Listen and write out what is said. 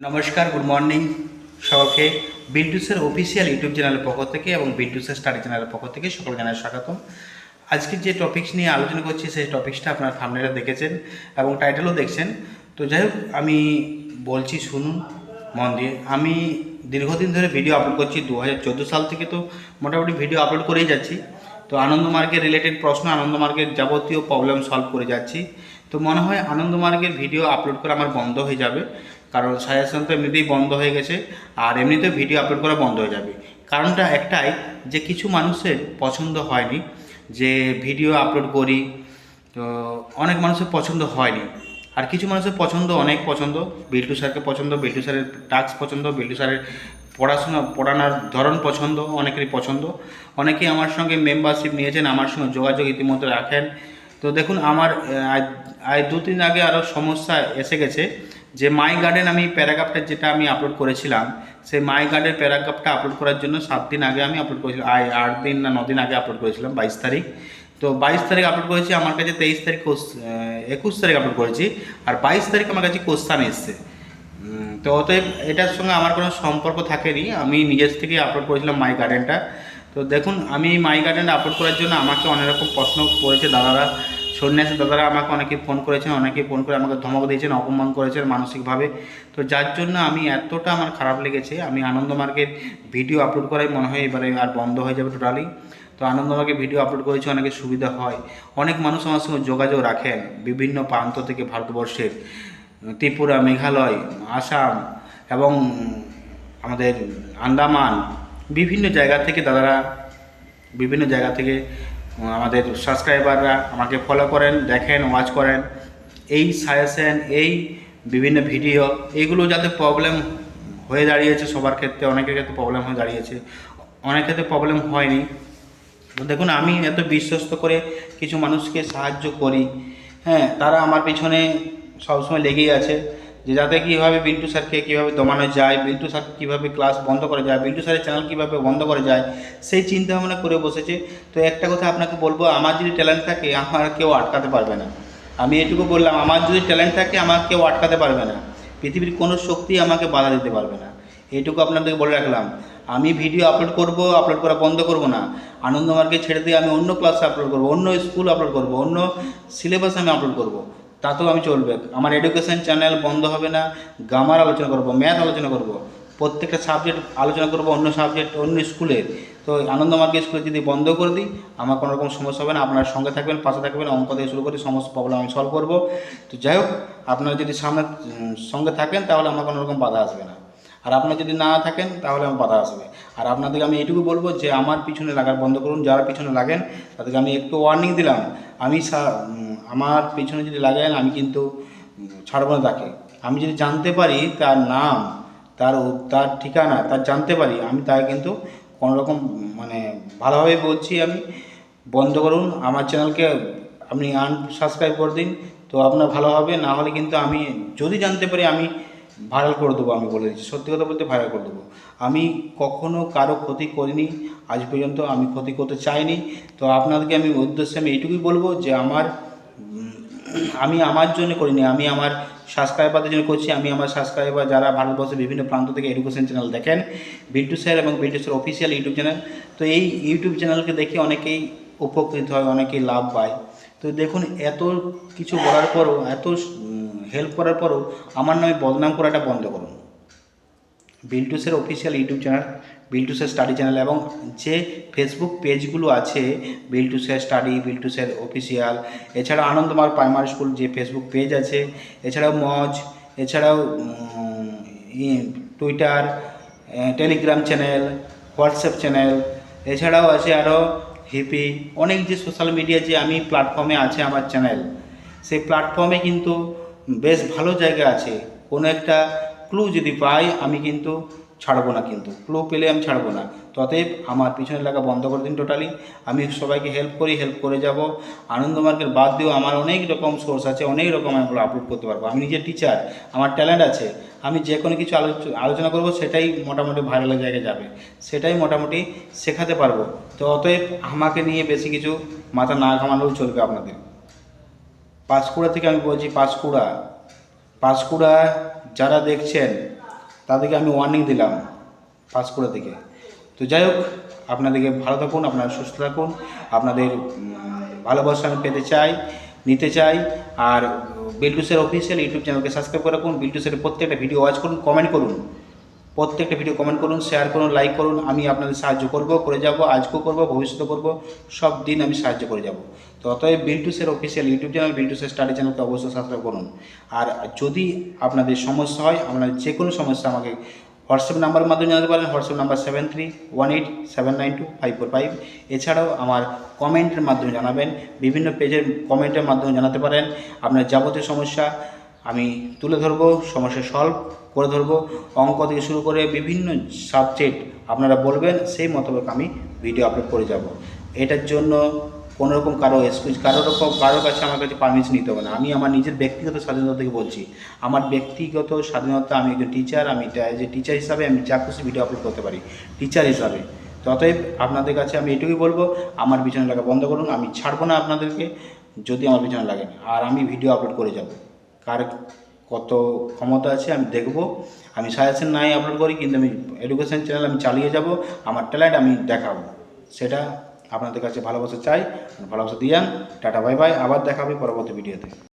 নমস্কার good morning সকলকে বিল্টুসের official YouTube চ্যানেলের পক্ষ থেকে এবং বিল্টুসের স্টাডি চ্যানেলের পক্ষ থেকে সকল জানাই স্বাগতম। আজকে যে টপিকস নিয়ে আলোচনা করছি, সেই টপিকসটা আপনার সামনেটা দেখেছেন এবং টাইটেলও দেখছেন। তো যাই হোক, আমি বলছি, শুনুন, মন দিয়ে। আমি দীর্ঘদিন ধরে ভিডিও আপলোড করছি দু হাজার চোদ্দ সাল থেকে তো মোটামুটি ভিডিও আপলোড করেই যাচ্ছি। তো আনন্দমার্গের রিলেটেড প্রশ্ন আনন্দমার্গের যাবতীয় প্রবলেম সলভ করে যাচ্ছি। তো মনে হয় আনন্দমার্গের ভিডিও আপলোড করা আমার বন্ধ হয়ে যাবে। কারণ সাজেশন তো এমনিতেই বন্ধ হয়ে গেছে, আর এমনিতেও ভিডিও আপলোড করা বন্ধ হয়ে যাবে। কারণটা একটাই যে কিছু মানুষের পছন্দ হয়নি, যে ভিডিও আপলোড করি, তো অনেক মানুষের পছন্দ হয়নি। আর কিছু মানুষের পছন্দ অনেক পছন্দ, বিল্টু স্যারকে পছন্দ, বিল্টু স্যারের টাস্ক পছন্দ, বিল্টু স্যারের পড়াশোনা, পড়ানোর ধরন পছন্দ, অনেকেরই পছন্দ। অনেকেই আমার সঙ্গে মেম্বারশিপ নিয়েছেন, আমার সঙ্গে যোগাযোগ ইতিমধ্যে রাখেন। তো দেখুন, আমার দু তিন আগে আরও সমস্যা এসে গেছে। যে মাই গার্ডেন আমি প্যারাগ্রাফটা যেটা আমি আপলোড করেছিলাম, সেই মাই গার্ডেন প্যারাগ্রাফটা আপলোড করার জন্য সাত দিন আগে আমি আপলোড করেছিলাম, আয় আট দিন না দিন আগে আপলোড করেছিলাম, বাইশ তারিখ। তো বাইশ তারিখ আপলোড করেছি, আমার কাছে তেইশ তারিখ একুশ তারিখ আপলোড করেছি, আর বাইশ তারিখ আমার কাছে কোশ্চান এসছে। তো অতএব এটার সঙ্গে আমার কোনো সম্পর্ক থাকেনি, আমি নিজের থেকেই আপলোড করেছিলাম মাই গার্ডেনটা তো দেখুন, আমি মাই গার্ডেন আপলোড করার জন্য আমাকে অনেক রকম প্রশ্ন করেছে দাদারা। সন্ন্যাসী দাদারা আমাকে অনেকে ফোন করেছেন, অনেকে ফোন করে আমাকে ধমক দিয়েছেন, অপমান করেছেন মানসিকভাবে। তো যার জন্য আমি এতটা আমার খারাপ লেগেছে, আমি আনন্দমার্গের ভিডিও আপলোড করাই মনে হয় এবারে আর বন্ধ হয়ে যাবে টোটালি তো আনন্দমার্গে ভিডিও আপলোড করেছি অনেকের সুবিধা হয়। অনেক মানুষ আমার সঙ্গে যোগাযোগ রাখেন বিভিন্ন প্রান্ত থেকে ভারতবর্ষের। ত্রিপুরা, মেঘালয়, আসাম এবং আমাদের আন্দামান, বিভিন্ন জায়গা থেকে দাদারা, বিভিন্ন জায়গা থেকে আমাদের সাবস্ক্রাইবাররা আমাকে ফলো করেন, দেখেন ওয়াচ করেন। এই সাজেশন এই বিভিন্ন ভিডিও এইগুলো যাতে প্রবলেম হয়ে দাঁড়িয়েছে সবার ক্ষেত্রে, অনেকের ক্ষেত্রে প্রবলেম হয়ে দাঁড়িয়েছে। অনেক ক্ষেত্রে প্রবলেম হয়নি। দেখুন, আমি এত বিশ্বস্ত করে কিছু মানুষকে সাহায্য করি। হ্যাঁ তারা আমার পিছনে সবসময় লেগেই আছে। যে যাতে কীভাবে বিল্টু স্যারকে কীভাবে দমানো যায় বিল্টু স্যার কীভাবে ক্লাস বন্ধ করা যায় বিল্টু স্যারের চ্যানেল কীভাবে বন্ধ করা যায়, সেই চিন্তা ভাবনা করে বসেছে। তো একটা কথা আপনাকে বলব, আমার যদি ট্যালেন্ট থাকে, আমার কেউ আটকাতে পারবে না। আমি এটুকু বললাম, আমার যদি ট্যালেন্ট থাকে, আমার কেউ আটকাতে পারবে না। পৃথিবীর কোনো শক্তি আমাকে বাধা দিতে পারবে না। এইটুকু আপনাদেরকে বলে রাখলাম। আমি ভিডিও আপলোড করব আপলোড করা বন্ধ করব না। আনন্দমার্গে ছেড়ে দিয়ে আমি অন্য ক্লাসে আপলোড করব, অন্য স্কুল আপলোড করব, অন্য সিলেবাস আমি আপলোড করব। তাতেও আমি চলবে। আমার এডুকেশন চ্যানেল বন্ধ হবে না গ্রামার আলোচনা করব ম্যাথ আলোচনা করব, প্রত্যেকটা সাবজেক্ট আলোচনা করব, অন্য সাবজেক্ট অন্য স্কুলে তো আনন্দ আনন্দমার্গে স্কুলে যদি বন্ধ করে দিই, আমার কোনো রকম সমস্যা হবে না। আপনার সঙ্গে থাকবেন, পাশে থাকবেন, অঙ্ক থেকে শুরু করে সমস্ত প্রবলেম আমি সলভ করব। তো যাই হোক, আপনারা যদি সামনে সঙ্গে থাকেন, তাহলে আমার কোনো রকম বাধা আসবে না। আর আপনারা যদি না থাকেন, তাহলে আমার বাধা আসবে। আর আপনাদেরকে আমি এইটুকু বলব যে, আমার পিছনে লাগার বন্ধ করুন, যারা পিছনে লাগেন, তাদেরকে আমি একটু ওয়ার্নিং দিলাম। আমি আমার পিছনে যদি লাগেন আমি কিন্তু ছাড়বো না তাকে। আমি যদি জানতে পারি তার নাম, তার তার ঠিকানা, তার জানতে পারি, আমি তাকে কিন্তু কোনোরকম মানে ভালোভাবে বলছি আমি, বন্ধ করুন। আমার চ্যানেলকে আপনি আনসাবস্ক্রাইব করে দিন, তো আপনার ভালো হবে। না হলে কিন্তু আমি যদি জানতে পারি, আমি ভাইরাল করে দেবো, আমি বলে দিচ্ছি। সত্যি কথা বলতে ভাইরাল করে দেবো। আমি কখনো কারও ক্ষতি করিনি, আজ পর্যন্ত আমি ক্ষতি করতে চাইনি। তো আপনাদেরকে আমি উদ্দেশ্যে আমি এইটুকুই বলব যে আমার আমি আমার জন্য করিনি, আমি আমার সাবস্ক্রাইবারদের জন্য করছি। আমি আমার সাবস্ক্রাইবার যারা ভারতবর্ষের বিভিন্ন প্রান্ত থেকে এডুকেশন চ্যানেল দেখেন বিল্টু স্যার এবং Biltu sir official YouTube channel তো এই ইউটিউব চ্যানেলকে দেখে অনেকেই উপকৃত হয়, অনেকেই লাভ পায়। তো দেখুন, এত কিছু বলার পরও, এত হেল্প করার পরও আমার নামে বদনাম করাটা বন্ধ করুন। বিল্টুসের অফিসিয়াল ইউটিউব চ্যানেল বিল্টুসের স্টাডি চ্যানেল এবং যে ফেসবুক পেজগুলো আছে, বিল্টুসের স্টাডি বিল্টুসের অফিসিয়াল এছাড়া আনন্দমার প্রাইমারি স্কুল যে ফেসবুক পেজ আছে, এছাড়াও মজ, এছাড়াও Twitter Telegram channel WhatsApp channel এছাড়াও আছে আরও হিপি অনেক যে সোশ্যাল মিডিয়া যে আমি প্ল্যাটফর্মে আছে আমার চ্যানেল সেই প্ল্যাটফর্মে কিন্তু বেশ ভালো জায়গা আছে। কোনো একটা ক্লু যদি পাই, আমি কিন্তু ছাড়বো না কিন্তু। ক্লু পেলে আমি ছাড়বো না। ততএব আমার পিছনে লাগা বন্ধ করে দিন টোটালি আমি সবাইকে হেল্প করি হেল্প করে যাব। আনন্দ আনন্দমার্গের বাদ দিয়েও আমার অনেক রকম সোর্স আছে, অনেক রকম আমি আপলোড করতে পারব। আমি নিজে টিচার আমার ট্যালেন্ট আছে। আমি যে কোনো কিছু আলোচ- আলোচনা করব, সেটাই মোটামুটি ভাইরালের জায়গায় যাবে। সেটাই মোটামুটি শেখাতে পারব। তো অতএব আমাকে নিয়ে বেশি কিছু মাথা না ঘামালেও চলবে আপনাদের। পাঁশকুড়া থেকে আমি বলছি পাঁশকুড়া। পাঁশকুড়া যারা দেখছেন, তাদেরকে আমি ওয়ার্নিং দিলাম পাস থেকে। তো যাই হোক, আপনাদেরকে ভালো থাকুন, আপনারা সুস্থ থাকুন, আপনাদের ভালোবাসা আমি পেতে চাই, নিতে চাই, আর বিল্টুসের অফিসিয়াল ইউটিউব চ্যানেলকে সাবস্ক্রাইব করে রাখুন, বিল্টুসের প্রত্যেকটা ভিডিও ওয়াচ করুন কমেন্ট করুন। প্রত্যেকটা ভিডিও কমেন্ট করুন শেয়ার করুন লাইক করুন, আমি আপনাদের সাহায্য করব, করে যাব, আজকেও করব ভবিষ্যতে করব, সব দিন আমি সাহায্য করে যাব। তো অতএব বিল্টুসের অফিসিয়াল ইউটিউব চ্যানেল বিল্টুসের স্টাডি চ্যানেলকে অবশ্যই সাবস্ক্রাইব করুন। আর যদি আপনাদের সমস্যা হয়, আপনার যে কোনো সমস্যা আমাকে হোয়াটসঅ্যাপ নাম্বারের মাধ্যমে জানাতে পারেন WhatsApp number seven three one eight seven nine two five four five এছাড়াও আমার কমেন্টের মাধ্যমে জানাবেন, বিভিন্ন পেজের কমেন্টের মাধ্যমে জানাতে পারেন। আপনার যাবতীয় সমস্যা আমি তুলে ধরবো সমস্যা সলভ করে ধরবো। অঙ্ক থেকে শুরু করে বিভিন্ন সাবজেক্ট আপনারা বলবেন, সেই মোতাবেক আমি ভিডিও আপলোড করে যাব। এটার জন্য কোনো রকম কারও এক্সকিউজ কারও রকম কারোর কাছে আমার কাছে পারমিশন নিতে হবে না। আমি আমার নিজের ব্যক্তিগত স্বাধীনতা থেকে বলছি। আমার ব্যক্তিগত স্বাধীনতা, আমি একজন টিচার আমি যে টিচার হিসাবে আমি যা খুশি ভিডিও আপলোড করতে পারি। টিচার হিসাবে। তো অতএব আপনাদের কাছে আমি এটুকুই বলব, আমার পিছনে লাগা বন্ধ করুন, আমি ছাড়বো না আপনাদেরকে, যদি আমার পিছনে লাগে। আর আমি ভিডিও আপলোড করে যাব। কার কত ক্ষমতা আছে আমি দেখব। আমি সাজেশন নাই আপলোড করি, কিন্তু আমি এডুকেশন চ্যানেল আমি চালিয়ে যাব, আমার ট্যালেন্ট আমি দেখাবো। সেটা আপনাদের কাছে ভালোবাসা চাই, ভালোবাসা দিয়ে যান টাটা বাই বাই আবার দেখাবে পরবর্তী ভিডিওতে